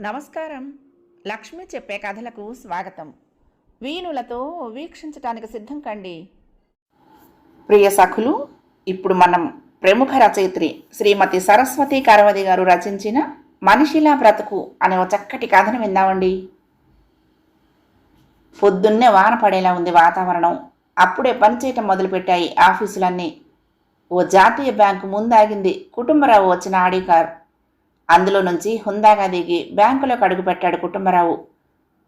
నమస్కారం. లక్ష్మి చెప్పే కథలకు స్వాగతం. వీణులతో వీక్షించటానికి సిద్ధం కండి. ప్రియ సఖులు ఇప్పుడు మనం ప్రముఖ రచయిత్రి శ్రీమతి సరస్వతి కరవది గారు రచించిన మనిషిలా బ్రతుకు అనే ఒక చక్కటి కథను విందామండి. పొద్దున్నే వాన పడేలా ఉంది వాతావరణం. అప్పుడే పనిచేయటం మొదలుపెట్టాయి ఆఫీసులన్నీ. ఓ జాతీయ బ్యాంకు ముందాగింది. కుటుంబరావు వచ్చిన ఆడి కారు అందులో నుంచి హుందాగా దిగి బ్యాంకులోకి అడుగుపెట్టాడు కుటుంబరావు.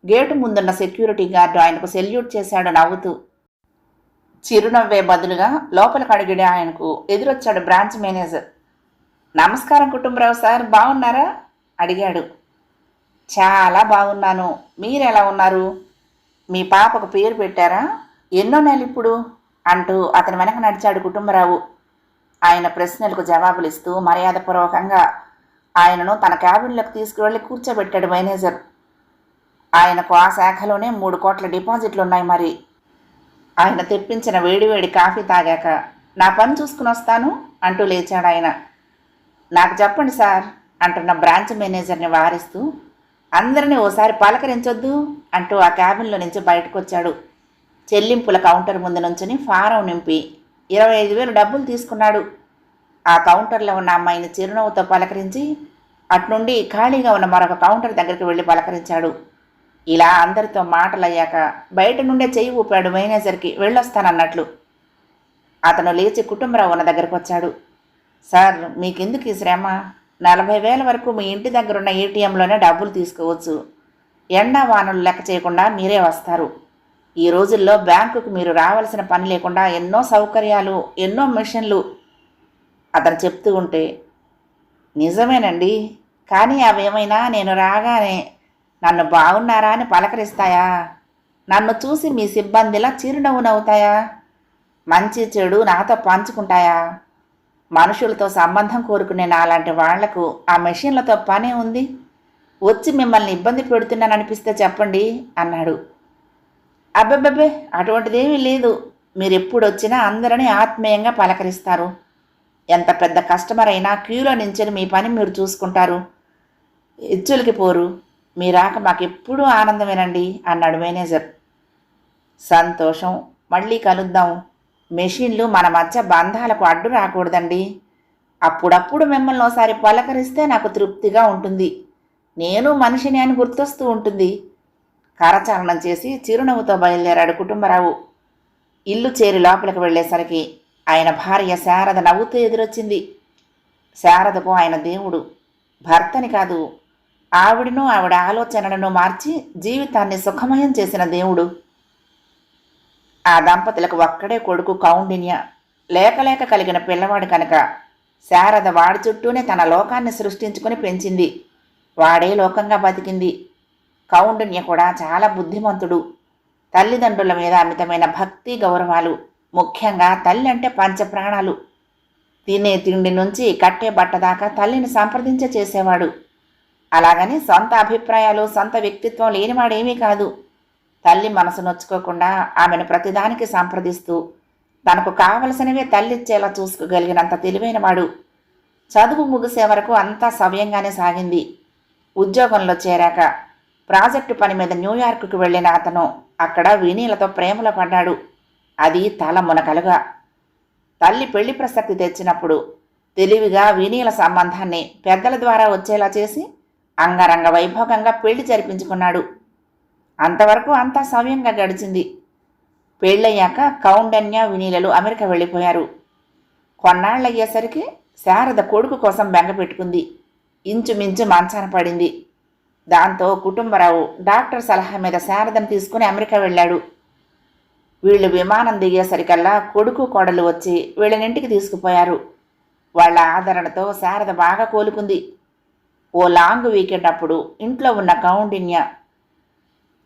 గేటు ముందున్న సెక్యూరిటీ గార్డు ఆయనకు సెల్యూట్ చేశాడు నవ్వుతూ. చిరునవ్వే బదులుగా లోపలికి అడిగిడే ఆయనకు. ఎదురొచ్చాడు బ్రాంచ్ మేనేజర్. నమస్కారం కుటుంబరావు సార్ బాగున్నారా అడిగాడు. చాలా బాగున్నాను మీరు ఎలా ఉన్నారు? మీ పాపకు పేరు పెట్టారా? ఎన్నో నెలలు ఇప్పుడు అంటూ అతని వెనక నడిచాడు కుటుంబరావు. ఆయన ప్రశ్నలకు జవాబులు ఇస్తూ మర్యాదపూర్వకంగా ఆయనను తన క్యాబిన్లోకి తీసుకువెళ్ళి కూర్చోబెట్టాడు మేనేజర్. ఆయనకు ఆ శాఖలోనే మూడు కోట్ల డిపాజిట్లు ఉన్నాయి మరి. ఆయన తెప్పించిన వేడివేడి కాఫీ తాగాక నా పని చూసుకుని వస్తాను అంటూ లేచాడు ఆయన. నాకు చెప్పండి సార్ అంటున్న బ్రాంచ్ మేనేజర్ని వారిస్తూ అందరినీ ఓసారి పలకరించొద్దు అంటూ ఆ క్యాబిన్లో నుంచి బయటకు వచ్చాడు చెల్లింపుల కౌంటర్ ముందు నుంచుని ఫారం నింపి ఇరవై ఐదు వేలు డబ్బులు తీసుకున్నాడు. ఆ కౌంటర్లో ఉన్న అమ్మాయిని చిరునవ్వుతో పలకరించి అట్నుండి ఖాళీగా ఉన్న మరొక కౌంటర్ దగ్గరికి వెళ్ళి పలకరించాడు. ఇలా అందరితో మాటలయ్యాక బయట నుండే చెయ్యి ఊపాడు మేనేజర్కి వెళ్ళొస్తానన్నట్లు. అతను లేచి కుటుంబరావు ఉన్న దగ్గరకు వచ్చాడు. సార్ మీకెందుకు ఈ శ్రమ? నలభై వేల వరకు మీ ఇంటి దగ్గర ఉన్న ఏటీఎంలోనే డబ్బులు తీసుకోవచ్చు. ఎండా వానలు లెక్క చేయకుండా మీరే వస్తారు. ఈ రోజుల్లో బ్యాంకుకు మీరు రావాల్సిన పని లేకుండా ఎన్నో సౌకర్యాలు ఎన్నో మిషన్లు అతను చెప్తూ ఉంటే నిజమేనండి. కానీ అవేమైనా నేను రాగానే నన్ను బాగున్నారా అని పలకరిస్తాయా? నన్ను చూసి మీ సిబ్బందిలా చిరునవ్వు నవ్వుతాయా మంచి చెడు నాతో పంచుకుంటాయా? మనుషులతో సంబంధం కోరుకునే నాలాంటి వాళ్ళకు ఆ మెషిన్లతో పనే ఉంది. వచ్చి మిమ్మల్ని ఇబ్బంది పెడుతున్నాననిపిస్తే చెప్పండి అన్నాడు. అబ్బబ్బబ్బే! అటువంటిదేమీ లేదు. మీరు ఎప్పుడు వచ్చినా అందరినీ ఆత్మీయంగా పలకరిస్తారు. ఎంత పెద్ద కస్టమర్ అయినా క్యూలో నించుని మీ పని మీరు చూసుకుంటారు. ఎచ్చులకి పోరు. మీ రాక మాకెప్పుడూ ఆనందమేనండి అన్నాడు మేనేజర్. సంతోషం. మళ్ళీ కలుద్దాం. మెషిన్లు మన మధ్య బంధాలకు అడ్డు రాకూడదండి. అప్పుడప్పుడు మిమ్మల్ని ఒకసారి పలకరిస్తే నాకు తృప్తిగా ఉంటుంది. నేను మనిషిని అని గుర్తొస్తూ ఉంటుంది. కరచాలనం చేసి చిరునవ్వుతో బయలుదేరాడు కుటుంబరావు. ఇల్లు చేరి లోపలికి వెళ్ళేసరికి ఆయన భార్య శారద నవ్వుతూ ఎదురొచ్చింది. శారదకు ఆయన దేవుడు భర్తని కాదు ఆవిడను ఆవిడ ఆలోచనలను మార్చి జీవితాన్ని సుఖమయం చేసిన దేవుడు. ఆ దంపతులకు ఒక్కడే కొడుకు కౌండిన్య. లేకలేక కలిగిన పిల్లవాడు కనుక శారద వాడి చుట్టూనే తన లోకాన్ని సృష్టించుకుని పెంచింది. వాడే లోకంగా బతికింది. కౌండిన్య కూడా చాలా బుద్ధిమంతుడు. తల్లిదండ్రుల మీద అమితమైన భక్తి గౌరవాలు. ముఖ్యంగా తల్లి అంటే పంచప్రాణాలు తినే తిండి నుంచి కట్టే బట్ట దాకా తల్లిని సంప్రదించ చేసేవాడు. అలాగని సొంత అభిప్రాయాలు సొంత వ్యక్తిత్వం లేనివాడేమీ కాదు. తల్లి మనసు నొచ్చుకోకుండా ఆమెను ప్రతిదానికి సంప్రదిస్తూ తనకు కావలసినవే తల్లిచ్చేలా చూసుకోగలిగినంత తెలివైనవాడు. చదువు ముగిసే వరకు అంతా సవ్యంగానే సాగింది. ఉద్యోగంలో చేరాక ప్రాజెక్టు పని మీద న్యూయార్క్కు వెళ్ళిన అతను అక్కడ వినీలతో ప్రేమలో పడ్డాడు. అది తల మునకలుగా. తల్లి పెళ్ళి ప్రసక్తి తెచ్చినప్పుడు తెలివిగా వినీల సంబంధాన్ని పెద్దల ద్వారా వచ్చేలా చేసి అంగరంగ వైభోగంగా పెళ్ళి జరిపించుకున్నాడు. అంతవరకు అంతా సవ్యంగా గడిచింది. పెళ్ళయ్యాక కౌండన్య వినీలలు అమెరికా వెళ్ళిపోయారు. కొన్నాళ్ళయ్యేసరికి శారద కొడుకు కోసం బెంగ పెట్టుకుంది. ఇంచుమించు మంచాన పడింది. దాంతో కుటుంబరావు డాక్టర్ సలహా మీద శారదను తీసుకుని అమెరికా వెళ్ళాడు. వీళ్ళు విమానం దిగేసరికల్లా కొడుకు కోడలు వచ్చి వీళ్ళనింటికి తీసుకుపోయారు. వాళ్ళ ఆదరణతో శారద బాగా కోలుకుంది. ఓ లాంగ్ వీకెండ్ అప్పుడు ఇంట్లో ఉన్న కౌండిన్య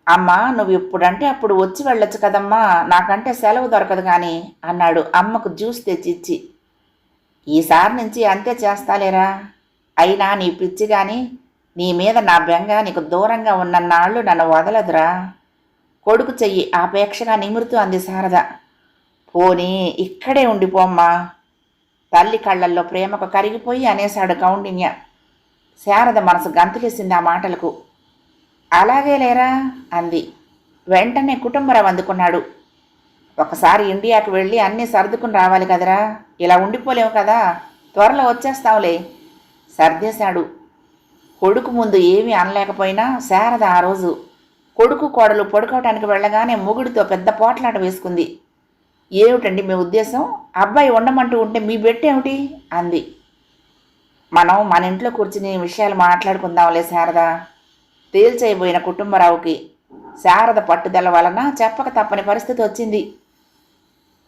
అమ్మా నువ్వు ఇప్పుడంటే అప్పుడు వచ్చి వెళ్ళొచ్చు కదమ్మా నాకంటే సెలవు దొరకదు కానీ అన్నాడు అమ్మకు జ్యూస్ తెచ్చిచ్చి. ఈసారి నుంచి అంతే చేస్తాలేరా? అయినా నీ పిచ్చి కానీ నీ మీద నా బెంగ నీకు దూరంగా ఉన్న నాళ్ళు నన్ను వదలదురా. కొడుకు చెయ్యి ఆపేక్షగా నిమురుతూ అంది శారద. పోనీ ఇక్కడే ఉండిపోమ్మా. తల్లి కళ్ళల్లో ప్రేమకు కరిగిపోయి అనేశాడు కౌండిన్య. శారద మనసు గంతులేసింది ఆ మాటలకు. అలాగే లేరా? అంది. వెంటనే కుటుంబరావు అందుకున్నాడు. ఒకసారి ఇండియాకి వెళ్ళి అన్నీ సర్దుకుని రావాలి కదరా. ఇలా ఉండిపోలేవు కదా. త్వరలో వచ్చేస్తావులే. సర్దేశాడు. కొడుకు ముందు ఏమీ అనలేకపోయినా శారద ఆ రోజు కొడుకు కోడలు పడుకోవటానికి వెళ్ళగానే మొగుడితో పెద్ద పోట్లాట వేసుకుంది. ఏమిటండి మీ ఉద్దేశం? అబ్బాయి ఉండమంటూ ఉంటే మీ బెట్టేమిటి? అంది. మనం మన ఇంట్లో కూర్చుని విషయాలు మాట్లాడుకుందాంలే శారద. తేల్చైపోయిన కుటుంబరావుకి శారద పట్టుదల వలన చెప్పక తప్పని పరిస్థితి వచ్చింది.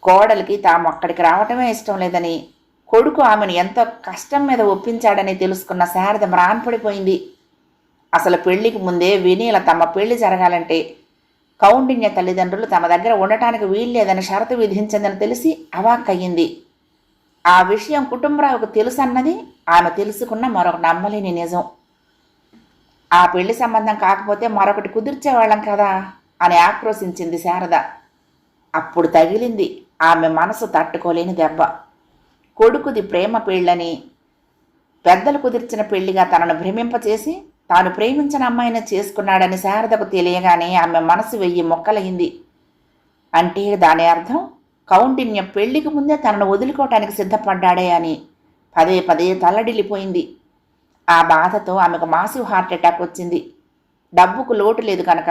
కోడలికి తాము అక్కడికి రావటమే ఇష్టం లేదని కొడుకు ఆమెను ఎంతో కష్టం మీద ఒప్పించాడని తెలుసుకున్న శారద మ్రాన్పడిపోయింది అసలు పెళ్ళికి ముందే వినీల తమ పెళ్ళి జరగాలంటే కౌండిన్య తల్లిదండ్రులు తమ దగ్గర ఉండటానికి వీల్లేదని షరతు విధించిందని తెలిసి అవాక్కయ్యింది. ఆ విషయం కుటుంబరావుకు తెలుసన్నది ఆమె తెలుసుకున్న మరొక నమ్మలేని నిజం. ఆ పెళ్ళి సంబంధం కాకపోతే మరొకటి కుదిర్చేవాళ్ళం కదా అని ఆక్రోశించింది శారద. అప్పుడు తగిలింది ఆమె మనసు తట్టుకోలేని దెబ్బ. కొడుకుది ప్రేమ పెళ్ళని పెద్దలు కుదిర్చిన పెళ్ళిగా తనను భ్రమింపచేసి తాను ప్రేమించిన అమ్మాయిని చేసుకున్నాడని శారదకు తెలియగానే ఆమె మనసు వెయ్యి మొక్కలయ్యింది అంటే దాని అర్థం కౌండిన్య పెళ్ళికి ముందే తనను వదులుకోవటానికి సిద్ధపడ్డాడే అని. పదే పదే తల్లడిల్లిపోయింది. ఆ బాధతో ఆమెకు మాసివ్ హార్ట్ అటాక్ వచ్చింది. డబ్బుకు లోటు లేదు కనుక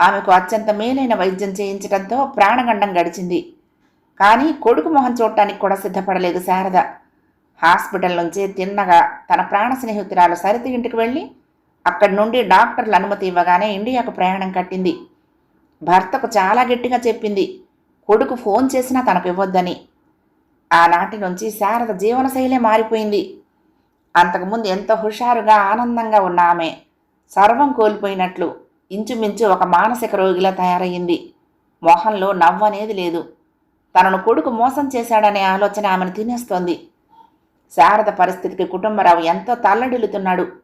ఆమెకు అత్యంత మేలైన వైద్యం చేయించడంతో ప్రాణగండం గడిచింది. కానీ కొడుకు మొహం చూడటానికి కూడా సిద్ధపడలేదు శారద. హాస్పిటల్ నుంచి తిన్నగా తన ప్రాణ స్నేహితురాలు సరిత ఇంటికి వెళ్ళి అక్కడి నుండి డాక్టర్లు అనుమతి ఇవ్వగానే ఇండియాకు ప్రయాణం కట్టింది. భర్తకు చాలా గట్టిగా చెప్పింది. కొడుకు ఫోన్ చేసినా తనకు ఇవ్వద్దని. ఆనాటి నుంచి శారద జీవనశైలే మారిపోయింది. అంతకుముందు ఎంతో హుషారుగా ఆనందంగా ఉన్న ఆమె సర్వం కోల్పోయినట్లు ఇంచుమించు ఒక మానసిక రోగిలా తయారయ్యింది. మొహంలో నవ్వనేది లేదు. తనను కొడుకు మోసం చేశాడనే ఆలోచన ఆమెను తినేస్తోంది. శారద పరిస్థితికి కుటుంబరావు ఎంతో తల్లడిల్లుతున్నాడు.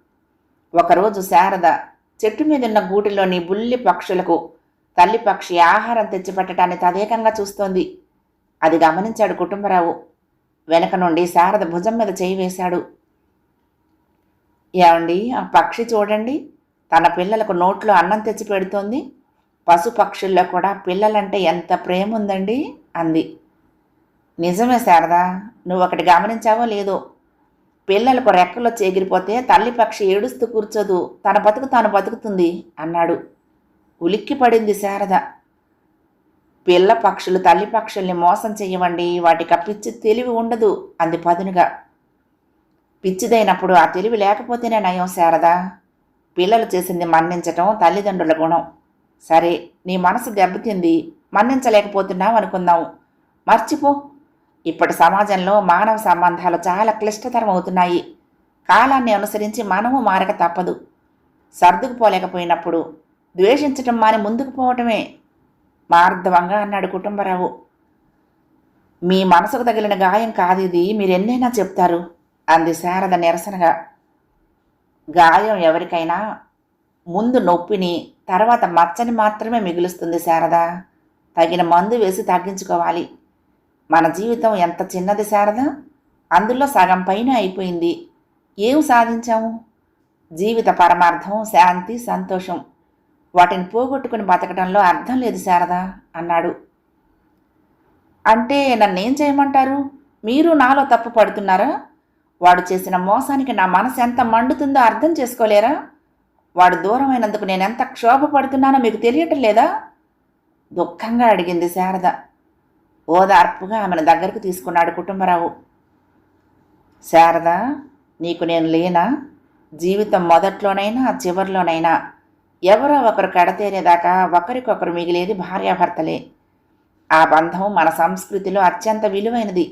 ఒకరోజు శారద చెట్టు మీదున్న గూటిలోని బుల్లి పక్షులకు తల్లి పక్షి ఆహారం తెచ్చిపెట్టడాన్ని తదేకంగా చూస్తోంది. అది గమనించాడు కుటుంబరావు. వెనక నుండి శారద భుజం మీద చేయి వేశాడు. ఏమండి ఆ పక్షి చూడండి. తన పిల్లలకు నోట్లో అన్నం తెచ్చి పెడుతోంది. పశు పక్షుల్లో కూడా పిల్లలంటే ఎంత ప్రేమ ఉందండి అంది. నిజమే శారదా నువ్వు ఒకటి గమనించావో లేదో పిల్లలకు రెక్కలో చేగిరిపోతే తల్లి పక్షి ఏడుస్తూ కూర్చోదు. తన బతుకు తాను బతుకుతుంది అన్నాడు. ఉలిక్కి పడింది శారద. పిల్ల పక్షులు తల్లి పక్షుల్ని మోసం చేయవండి వాటికి ఆ పిచ్చి తెలివి ఉండదు అంది పదునుగా. పిచ్చిదైనప్పుడు ఆ తెలివి లేకపోతేనే నయం శారదా. పిల్లలు చేసింది మన్నించటం తల్లిదండ్రుల గుణం. సరే నీ మనసు దెబ్బతింది. మన్నించలేకపోతున్నావు అనుకుందాం. మర్చిపో. ఇప్పటి సమాజంలో మానవ సంబంధాలు చాలా క్లిష్టతరం అవుతున్నాయి కాలాన్ని అనుసరించి మనము మారక తప్పదు. సర్దుకుపోలేకపోయినప్పుడు ద్వేషించటం మాని ముందుకు పోవటమే మార్ధవంగా అన్నాడు కుటుంబరావు. మీ మనసుకు తగిలిన గాయం కాదు ఇది మీరెన్నైనా చెప్తారు అంది శారద నిరసనగా. గాయం ఎవరికైనా ముందు నొప్పిని తర్వాత మచ్చని మాత్రమే మిగులుస్తుంది శారద. తగిన మందు వేసి తగ్గించుకోవాలి. మన జీవితం ఎంత చిన్నది శారదా? అందులో సగం పైన అయిపోయింది. ఏం సాధించాము? జీవిత పరమార్థం శాంతి సంతోషం. వాటిని పోగొట్టుకుని బతకడంలో అర్థం లేదు శారదా అన్నాడు. అంటే నన్నేం చేయమంటారు? మీరు నాలో తప్పు పడుతున్నారా? వాడు చేసిన మోసానికి నా మనసు ఎంత మండుతుందో అర్థం చేసుకోలేరా? వాడు దూరమైనందుకు నేను ఎంత క్షోభపడుతున్నానో మీకు తెలియటం లేదా? దుఃఖంగా అడిగింది శారద. ఓదార్పుగా ఆమెను దగ్గరకు తీసుకున్నాడు కుటుంబరావు. శారద నీకు నేను లేనా? జీవితం మొదట్లోనైనా చివరిలోనైనా. ఎవరో ఒకరు కడతేరేదాకా ఒకరికొకరు మిగిలేది భార్యాభర్తలే. ఆ బంధం మన సంస్కృతిలో అత్యంత విలువైనది.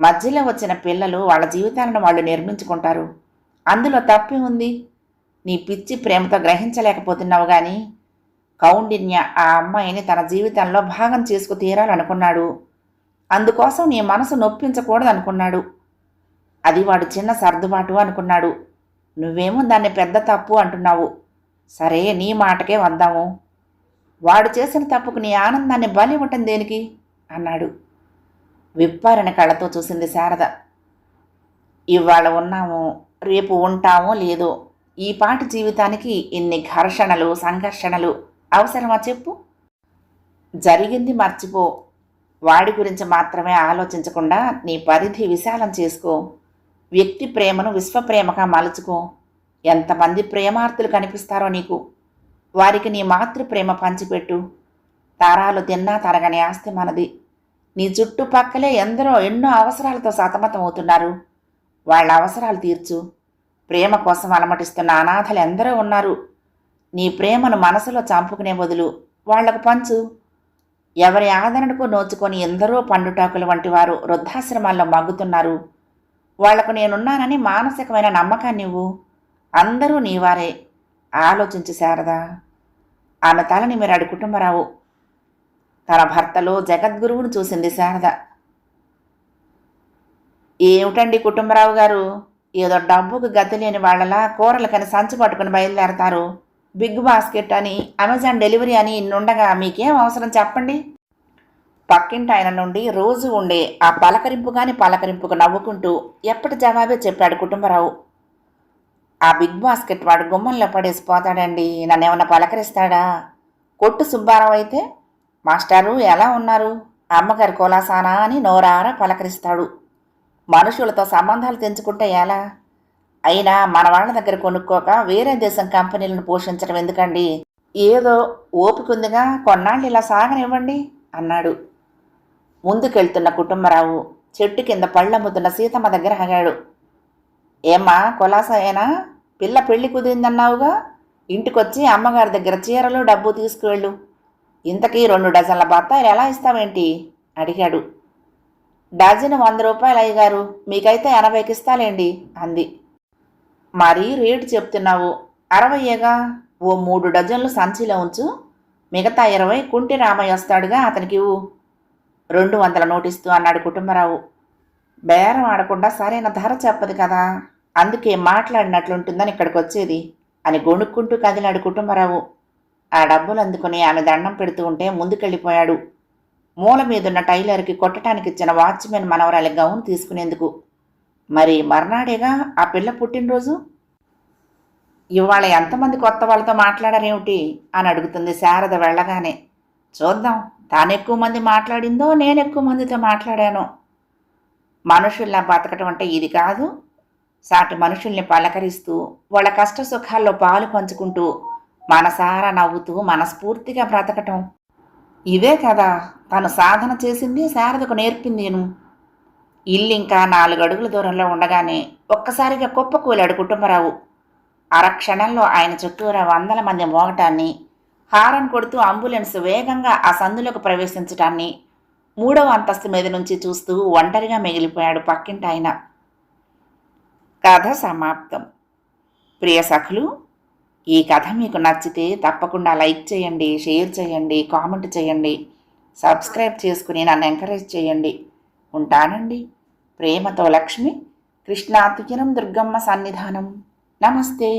మధ్యలో వచ్చిన పిల్లలు వాళ్ళ జీవితాలను వాళ్ళు నిర్మించుకుంటారు. అందులో తప్పి ఉంది. నీ పిచ్చి ప్రేమతో గ్రహించలేకపోతున్నావు కానీ కౌండిన్య ఆ అమ్మాయిని తన జీవితంలో భాగం చేసుకు తీరాలనుకున్నాడు. అందుకోసం నీ మనసు నొప్పించకూడదనుకున్నాడు. అది వాడు చిన్న సర్దుబాటు అనుకున్నాడు. నువ్వేమో దాన్ని పెద్ద తప్పు అంటున్నావు. సరే నీ మాటకే వద్దాము వాడు చేసిన తప్పుకు నీ ఆనందాన్ని బలి ఇవ్వటం దేనికి? అన్నాడు. విప్పారిన కళ్ళతో చూసింది శారద. ఇవాళ ఉన్నాము రేపు ఉంటామో లేదో ఈ పాటి జీవితానికి ఇన్ని ఘర్షణలు సంఘర్షణలు అవసరమా చెప్పు? జరిగింది మర్చిపో. వాడి గురించి మాత్రమే ఆలోచించకుండా నీ పరిధి విశాలం చేసుకో. వ్యక్తి ప్రేమను విశ్వప్రేమగా మలుచుకో. ఎంతమంది ప్రేమార్థులు కనిపిస్తారో నీకు. వారికి నీ మాతృ ప్రేమ పంచిపెట్టు. తారాలు తిన్నా తరగని ఆస్తి మనది. నీ చుట్టుపక్కలే ఎందరో ఎన్నో అవసరాలతో సతమతం అవుతున్నారు వాళ్ళ అవసరాలు తీర్చు. ప్రేమ కోసం అలమటిస్తున్న అనాథలు ఎందరో ఉన్నారు. నీ ప్రేమను మనసులో చంపుకునే బదులు వాళ్ళకు పంచు. ఎవరి ఆదరణకు నోచుకొని ఎందరో పండుటాకుల వంటి వారు వృద్ధాశ్రమాల్లో మగ్గుతున్నారు. వాళ్ళకు నేనున్నానని మానసికమైన నమ్మకాన్ని ఇవ్వు. అందరూ నీవారే. ఆలోచించు శారదా. ఆమె తల నిమిరాడు కుటుంబరావు. తన భర్తలో జగద్గురువును చూసింది శారద. ఏమిటండి కుటుంబరావు గారు? ఏదో డబ్బుకు గతి లేని వాళ్ళలా కూరలకని సంచి పట్టుకుని బయలుదేరతారు. బిగ్ బాస్కెట్ అని అమెజాన్ డెలివరీ అని ఇన్నుండగా మీకేం అవసరం చెప్పండి? పక్కింటి ఆయన నుండి రోజు ఉండే ఆ పలకరింపు కాని పలకరింపుకు నవ్వుకుంటూ ఎప్పటి జవాబే చెప్పాడు కుటుంబరావు. ఆ బిగ్ బాస్కెట్ వాడు గుమ్మంలో పడేసి పోతాడండి నన్ను ఏమన్నా పలకరిస్తాడా? కొట్టు సుబ్బారావు అయితే మాస్టారు ఎలా ఉన్నారు? అమ్మగారి కోలాసానా అని నోరారా పలకరిస్తాడు. మనుషులతో సంబంధాలు తెంచుకుంటే ఎలా? అయినా మన వాళ్ళ దగ్గర కొనుక్కోక వేరే దేశం కంపెనీలను పోషించడం ఎందుకండి? ఏదో ఓపికందిగా కొన్నాళ్ళు ఇలా సాగనివ్వండి అన్నాడు. ముందుకెళ్తున్న కుటుంబరావు చెట్టు కింద పళ్ళమ్ముతున్న సీతమ్మ దగ్గర ఆగాడు. ఏమ్మా కొలాసాయేనా? పిల్ల పెళ్ళి కుదిరిందన్నావుగా? ఇంటికొచ్చి అమ్మగారి దగ్గర చీరలు డబ్బు తీసుకువెళ్ళు. ఇంతకీ రెండు డజన్ల బత్తాయిలు ఎలా ఇస్తావేంటి? అడిగాడు. డజన్ వంద రూపాయలు అయ్యగారు మీకైతే ఎనభైకి ఇస్తాలేండి అంది. మరీ రేటు చెప్తున్నావు. అరవయ్యేగా ఓ మూడు డజన్లు సంచిలో ఉంచు. మిగతా ఇరవై కుంటి రామయ్య వస్తాడుగా అతనికి ఇవ్వు. రెండు వందల నోటిస్తూ అన్నాడు కుటుంబరావు. బేరం ఆడకుండా సరైన ధర చెప్పదు కదా. అందుకే మాట్లాడినట్లుంటుందని ఇక్కడికి వచ్చేది అని గొణుక్కుంటూ కదిలాడు కుటుంబరావు. ఆ డబ్బులు అందుకుని ఆమె దండం పెడుతూ ఉంటే ముందుకెళ్ళిపోయాడు. మూల మీదున్న టైలర్కి కొట్టడానికి ఇచ్చిన వాచ్మెన్ మనవరాలి గౌన్ తీసుకునేందుకు మరి మర్నాడేగా ఆ పిల్ల పుట్టినరోజు? ఇవాళ ఎంతమంది కొత్త వాళ్ళతో మాట్లాడారేమిటి? అని అడుగుతుంది శారద వెళ్ళగానే. చూద్దాం తాను ఎక్కువ మంది మాట్లాడిందో నేను ఎక్కువ మందితో మాట్లాడాను. మనుషుల్లా బతకటం అంటే ఇది కాదు. సాటి మనుషుల్ని పలకరిస్తూ వాళ్ళ కష్ట సుఖాల్లో పాలు పంచుకుంటూ మనసారా నవ్వుతూ మనస్ఫూర్తిగా బ్రతకటం. ఇదే కదా తను సాధన చేసింది శారదకు నేర్పింది నేను ఇల్లు ఇంకా నాలుగు అడుగుల దూరంలో ఉండగానే ఒక్కసారిగా కుప్పకూలాడు కుటుంబరావు. అరక్షణంలో ఆయన చుట్టూరా వందల మంది మోగటాన్ని హారన్ కొడుతూ అంబులెన్స్ వేగంగా ఆ సందులోకి ప్రవేశించటాన్ని మూడవ అంతస్తు మీద నుంచి చూస్తూ ఒంటరిగా మిగిలిపోయాడు పక్కింటి ఆయన కథ సమాప్తం. ప్రియ సఖులు ఈ కథ మీకు నచ్చితే తప్పకుండా లైక్ చేయండి షేర్ చేయండి కామెంట్ చేయండి సబ్స్క్రైబ్ చేసుకుని నన్ను ఎంకరేజ్ చేయండి. ఉంటానండి. ప్రేమతో లక్ష్మి కృష్ణాతుజనం దుర్గమ్మ సన్నిధానం. నమస్తే.